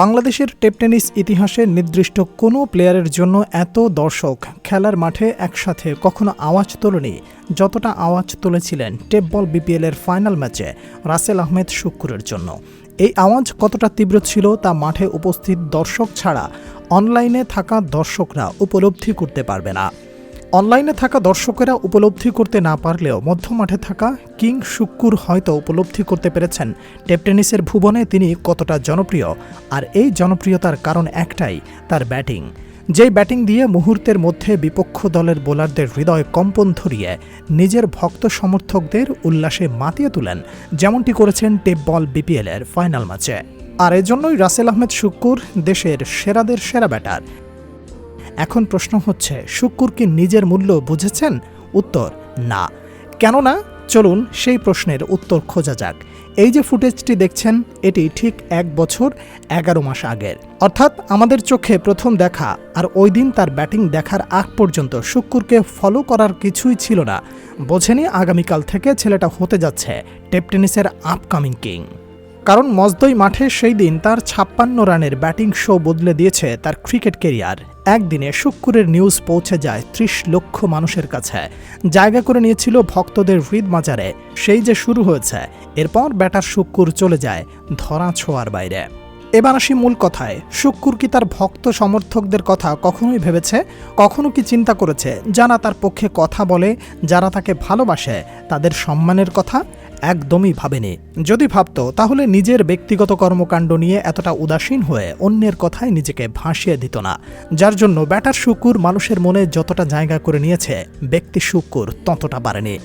বাংলাদেশের tape tennis ইতিহাসে নির্দিষ্ট কোনো প্লেয়ারের জন্য এত দর্শক খেলার মাঠে একসাথে কখনো আওয়াজ তোলেনি, যতটা আওয়াজ তুলেছিলেন টেপ বল বিপিএলের ফাইনাল ম্যাচে রাসেল আহমেদ শুক্কুরের জন্য। এই আওয়াজ কতটা তীব্র ছিল তা মাঠে উপস্থিত দর্শক ছাড়া, অনলাইনে থাকা দর্শকরা উপলব্ধি করতে পারবে না। অনলাইনে থাকা দর্শকেরা উপলব্ধি করতে না পারলেও মধ্য মাঠে থাকা কিং শুক্কুর হয়তো উপলব্ধি করতে পেরেছেন। টেপ টেনিসের ভুবনে তিনি কতটা জনপ্রিয়, আর এই জনপ্রিয়তার কারণ একটাই, তার ব্যাটিং। যেই ব্যাটিং দিয়ে মুহূর্তের মধ্যে বিপক্ষ দলের বোলারদের হৃদয় কম্পন ধরিয়ে নিজের ভক্ত সমর্থকদের উল্লাসে মাতিয়ে তুলেন, যেমনটি করেছেন টেপ বল বিপিএলের ফাইনাল ম্যাচে। আর এজন্যই রাসেল আহমেদ শুক্কুর দেশের সেরাদের সেরা ব্যাটার। এখন প্রশ্ন হচ্ছে, শুক্কুর কি নিজের মূল্য বুঝেছেন? উত্তর, না। কেননা, চলুন সেই প্রশ্নের উত্তর খোঁজা যাক। এই যে ফুটেজটি দেখছেন, এটি ঠিক এক বছর, এগারো মাস আগের। অর্থাৎ আমাদের চোখে প্রথম দেখা, আর ওই দিন তার ব্যাটিং দেখার আগ পর্যন্ত শুক্কুরকে ফলো করার কিছুই ছিল না। বোঝেনি আগামীকাল থেকে ছেলেটা হতে যাচ্ছে, টেপ টেনিসের আপকামিং কিং কারণ মজদই মাঠে সেই দিন তার ছাপ্পান্ন রানের ব্যাটিং শো বদলে দিয়েছে তার ক্রিকেট কেরিয়ার। একদিনে শুক্কুরের নিউজ পৌঁছে যায় ত্রিশ লক্ষ মানুষের কাছে। জায়গা করে নিয়েছিল ভক্তদের হৃদ মাজারে। সেই যে শুরু হয়েছে, এরপর ব্যাটার শুক্কুর চলে যায় ধরা ছোঁয়ার বাইরে। এবার আসি মূল কথায়, শুক্কুর কি তার ভক্ত সমর্থকদের কথা কখনোই ভেবেছে? কখনো কি চিন্তা করেছে? যারা তার পক্ষে কথা বলে, যারা তাকে ভালোবাসে, তাদের সম্মানের কথা? একদমই ভাবেনি। যদি ভাবতো, তাহলে নিজের ব্যক্তিগত কর্মকাণ্ড নিয়ে এতটা উদাসীন হয়ে অন্যের কথায় নিজেকে ভাসিয়ে দিত না। যার জন্য ব্যাটার শুকুর মানুষের মনে যতটা জায়গা করে নিয়েছে, ব্যক্তি শুকুর ততটা বাড়েনি।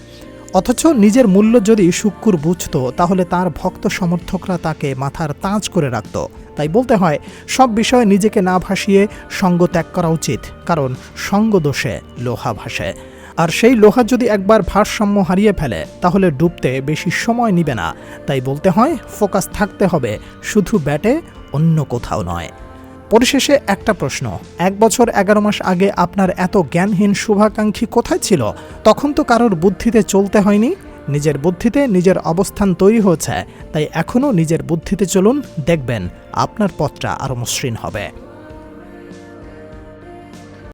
অথচ নিজের মূল্য যদি শুক্কুর বুঝত, তাহলে তার ভক্ত সমর্থকরা তাকে মাথার তাজ করে রাখত। তাই বলতে হয়, সব বিষয়ে নিজেকে না ভাসিয়ে সঙ্গ ত্যাগ করা উচিত, কারণ সঙ্গ দোষে লোহা ভাসে। আর সেই লোহা যদি একবার ভারসাম্য হারিয়ে ফেলে, তাহলে ডুবতে বেশি সময় নিবে না। তাই বলতে হয়, ফোকাস থাকতে হবে, শুধু ব্যাটে, অন্য কোথাও নয়। পরিশেষে একটা প্রশ্ন, এক বছর এগারো মাস আগে আপনার এত জ্ঞানহীন শুভাকাঙ্ক্ষী কোথায় ছিল? তখন তো কারোর বুদ্ধিতে চলতে হয়নি। নিজের বুদ্ধিতে নিজের অবস্থান তৈরি হয়েছে। তাই এখনও নিজের বুদ্ধিতে চলুন, দেখবেন আপনার পথটা আরও মসৃণ হবে।